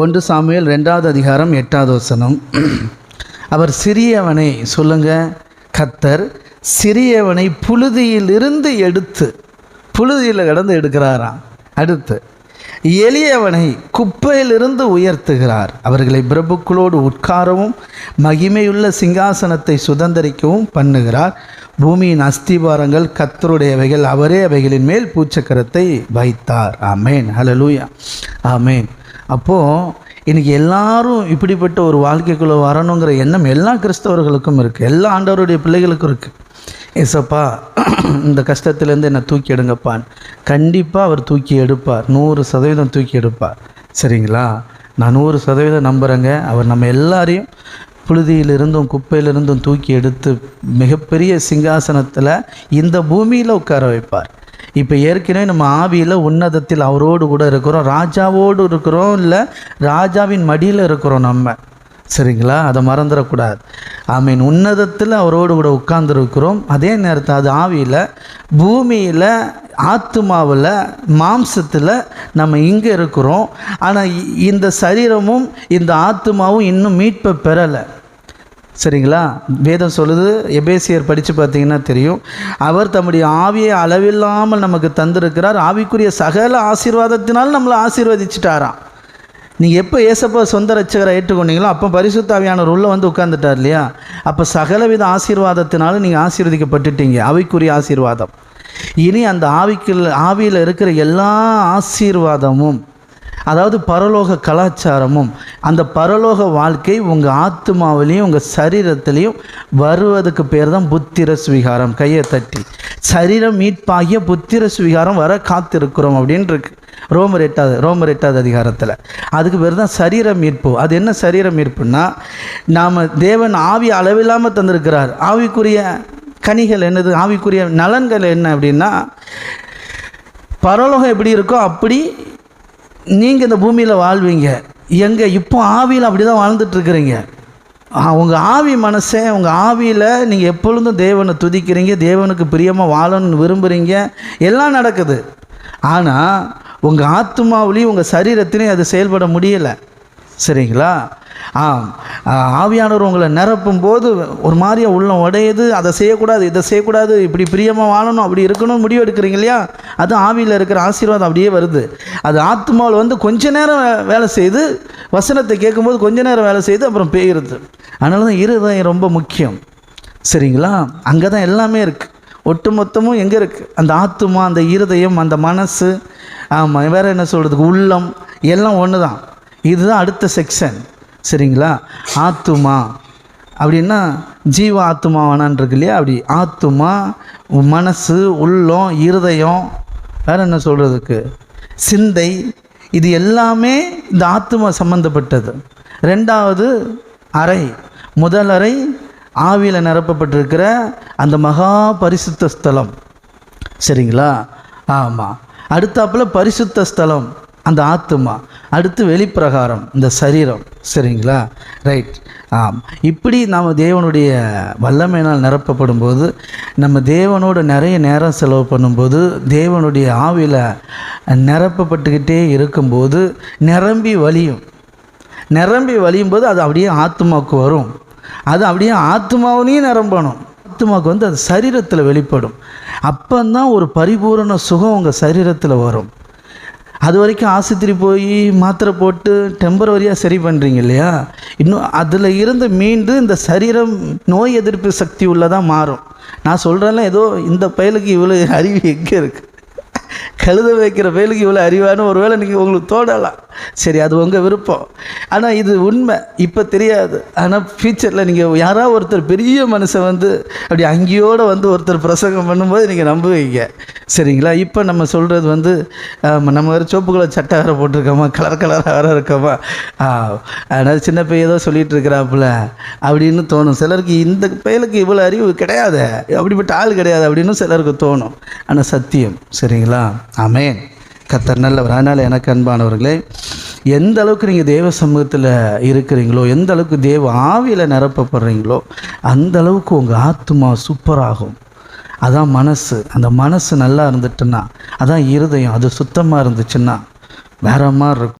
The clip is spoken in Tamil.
ஒன்று சாமியல் ரெண்டாவது அதிகாரம் எட்டாவது வசனம். அவர் சிறியவனை சொல்லுங்க கத்தர் சிறியவனை புழுதியிலிருந்து எடுத்து புழுதியில் கடந்து எடுக்கிறாராம். அடுத்து எளியவனை குப்பையிலிருந்து உயர்த்துகிறார். அவர்களை பிரபுக்களோடு உட்காரவும் மகிமையுள்ள சிங்காசனத்தை சுதந்தரிக்கவும் பண்ணுகிறார். பூமியின் அஸ்திபாரங்கள் கத்தருடையவைகள் அவரே அவைகளின் மேல் பூச்சக்கரத்தை வைத்தார். ஆமேன். ஹலலூயா ஆமேன். அப்போது இன்றைக்கி எல்லாரும் இப்படிப்பட்ட ஒரு வாழ்க்கைக்குள்ளே வரணுங்கிற எண்ணம் எல்லா கிறிஸ்தவர்களுக்கும் இருக்குது எல்லா ஆண்டவருடைய பிள்ளைகளுக்கும் இருக்குது ஏசப்பா இந்த கஷ்டத்துலேருந்து என்னை தூக்கி எடுங்கப்பான். கண்டிப்பாக அவர் தூக்கி எடுப்பார். நூறு சதவீதம் தூக்கி எடுப்பார். சரிங்களா? நான் நூறு சதவீதம் நம்புகிறேங்க அவர் நம்ம எல்லாரையும் புழுதியிலிருந்தும் குப்பையிலிருந்தும் தூக்கி எடுத்து மிகப்பெரிய சிங்காசனத்தில் இந்த பூமியில் உட்கார வைப்பார். இப்போ ஏற்கனவே நம்ம ஆவியில் உன்னதத்தில் அவரோடு கூட இருக்கிறோம் ராஜாவோடு இருக்கிறோம் இல்லை ராஜாவின் மடியில் இருக்கிறோம் நம்ம. சரிங்களா? அதை மறந்துடக்கூடாது. ஐ மீன் உன்னதத்தில் அவரோடு கூட உட்கார்ந்துருக்கிறோம். அதே நேரத்தில் அது ஆவியில் பூமியில் ஆத்மாவில் மாம்சத்தில் நம்ம இங்கே இருக்கிறோம். ஆனால் இந்த சரீரமும் இந்த ஆத்மாவும் இன்னும் மீட்பை பெறலை. சரிங்களா? வேதம் சொல்லுது எபேசியர் படித்து பார்த்தீங்கன்னா தெரியும். அவர் தம்முடைய ஆவியை அளவில்லாமல் நமக்கு தந்திருக்கிறார். ஆவிக்குரிய சகல ஆசீர்வாதத்தினால் நம்மளை ஆசீர்வதிச்சிட்டாராம். நீங்கள் எப்போ ஏசப்பா சொந்த ரட்சகரை ஏற்றுக்கொண்டீங்களோ அப்போ பரிசுத்தாவியானவர் உள்ளே வந்து உட்காந்துட்டார் இல்லையா? அப்போ சகலவித ஆசீர்வாதத்தினாலும் நீங்கள் ஆசீர்வதிக்கப்பட்டுட்டீங்க. ஆவிக்குரிய ஆசீர்வாதம். இனி அந்த ஆவிக்குள் ஆவியில் இருக்கிற எல்லா ஆசீர்வாதமும் அதாவது பரலோக கலாச்சாரமும் அந்த பரலோக வாழ்க்கை உங்கள் ஆத்மாவிலையும் உங்கள் சரீரத்திலையும் வருவதுக்கு பேர் தான் புத்திர சுவிகாரம் கையை தட்டி. சரீரம் மீட்பாகிய புத்திர சுவிகாரம் வர காத்திருக்கிறோம் அப்படின்னு இருக்கு ரோமர் எட்டாவது ரோமர் எட்டாவது அதிகாரத்தில். அதுக்கு பேர் தான் சரீர மீட்பு. அது என்ன சரீர மீட்புன்னா நாம் தேவன் ஆவி அளவில்லாமல் தந்திருக்கிறார். ஆவிக்குரிய கனிகள் என்னது? ஆவிக்குரிய நலன்கள் என்ன அப்படின்னா பரலோகம் எப்படி இருக்கோ அப்படி நீங்கள் இந்த பூமியில் வாழ்வீங்க. எங்கே இப்போ ஆவியில் அப்படி தான் வாழ்ந்துட்டுருக்குறீங்க உங்கள் ஆவி மனசே உங்கள் ஆவியில் நீங்கள் எப்பொழுதும் தேவனை துதிக்கிறீங்க தேவனுக்கு பிரியமாக வாழணும்னு விரும்புகிறீங்க எல்லாம் நடக்குது. ஆனால் உங்கள் ஆத்மாவிலையும் உங்கள் சரீரத்திலையும் அது செயல்பட முடியலை. சரிங்களா? ஆம் ஆவியானவர் உங்களை நிரப்பும் போது ஒரு மாதிரியாக உள்ளம் உடையுது அதை செய்யக்கூடாது இதை செய்யக்கூடாது இப்படி பிரியமாக வாழணும் அப்படி இருக்கணும் முடிவு எடுக்கிறீங்க இல்லையா? அது ஆவியில் இருக்கிற ஆசீர்வாதம் அப்படியே வருது. அது ஆத்மாவில் வந்து கொஞ்ச நேரம் வேலை செய்து வசனத்தை கேட்கும்போது கொஞ்ச நேரம் வேலை செய்து அப்புறம் பெய்யுறது அதனால தான் இருதயம் ரொம்ப முக்கியம். சரிங்களா? அங்கே தான் எல்லாமே இருக்குது ஒட்டு மொத்தமும் எங்கே இருக்குது அந்த ஆத்மா அந்த இருதயம் அந்த மனசு ஆமாம் வேறு என்ன சொல்கிறதுக்கு உள்ளம் எல்லாம் ஒன்று தான் இதுதான் அடுத்த செக்ஷன் சரிங்களா? ஆத்துமா. அப்படின்னா ஜீவ ஆத்துமா இருக்கு இல்லையா? அப்படி. ஆத்துமா மனசு உள்ளம் இருதயம். வேறு என்ன சொல்கிறதுக்கு சிந்தை. இது எல்லாமே இந்த ஆத்துமா சம்மந்தப்பட்டது ரெண்டாவது அறை. முதல் அறை ஆவியில் நிரப்பப்பட்டிருக்கிற அந்த மகா பரிசுத்த ஸ்தலம். சரிங்களா? ஆமாம் அடுத்தாப்பில் பரிசுத்த ஸ்தலம். அந்த ஆத்துமா. அடுத்து வெளிப்பிரகாரம் இந்த சரீரம். சரிங்களா? ரைட் ஆம். இப்படி நாம் தேவனுடைய வல்லமையினால் நிரப்பப்படும் போது நம்ம தேவனோட நிறைய நேரம் செலவு பண்ணும்போது தேவனுடைய ஆவியில் நிரப்பப்பட்டுக்கிட்டே இருக்கும்போது நிரம்பி வலியும் நிரம்பி வலியும் போது அது அப்படியே ஆத்மாவுக்கு வரும். அது அப்படியே ஆத்மாவிலையும் நிரம்பணும். ஆத்மாவுக்கு வந்து அது சரீரத்தில் வெளிப்படும். அப்போ தான் ஒரு பரிபூரண சுகம் உங்கள் சரீரத்தில் வரும். அது வரைக்கும் ஆஸ்பத்திரி போய் மாத்திரை போட்டு டெம்பரவரியாக சரி பண்ணுறீங்க இல்லையா? இன்னும் அதில் இருந்து மீண்டு இந்த சரீரம் நோய் எதிர்ப்பு சக்தி உள்ளதாக மாறும். நான் சொல்கிறேன்ல ஏதோ இந்த பயலுக்கு இவ்வளோ அறிவு எங்கே இருக்குது கழுத வைக்கிற வேலுக்கு இவ்வளோ அறிவான ஒரு வேளை நீங்கள் உங்களுக்கு தோடலாம் சரி அது உங்கள் விருப்பம். ஆனால் இது உண்மை. இப்போ தெரியாது. ஆனால் ஃப்யூச்சரில் நீங்கள் யாராவது ஒருத்தர் பெரிய மனுஷன் வந்து அப்படி அங்கேயோடு வந்து ஒருத்தர் பிரசங்கம் பண்ணும்போது நீங்கள் நம்புவீங்க. சரிங்களா? இப்போ நம்ம சொல்கிறது வந்து நம்ம வேறு சோப்பு கலர் சட்டை வேறு போட்டிருக்கோமா? கலர் கலராக வேறு இருக்கோமா? அதனால் சின்ன பையன் ஏதோ சொல்லிகிட்டு இருக்கிறாப்புல. அப்படின்னு தோணும். சிலருக்கு இந்த பயலுக்கு இவ்வளோ அறிவு கிடையாது. அப்படிப்பட்ட ஆள் கிடையாது அப்படின்னு சிலருக்கு தோணும். ஆனால் சத்தியம். சரிங்களா? ஆமேன். கத்தர் நல்லவர். அதனால் எனக்கு அன்பானவர்களே எந்த அளவுக்கு நீங்கள் தேவ சமூகத்தில் இருக்கிறீங்களோ எந்த அளவுக்கு தேவ ஆவியில் நிரப்பப்படுறீங்களோ அந்த அளவுக்கு உங்கள் ஆத்மா சூப்பராகும். அதான் மனசு. அந்த மனசு நல்லா இருந்துட்டுன்னா அதான் இருதயம். அது சுத்தமாக இருந்துச்சுன்னா வேற மாதிரி இருக்கும்.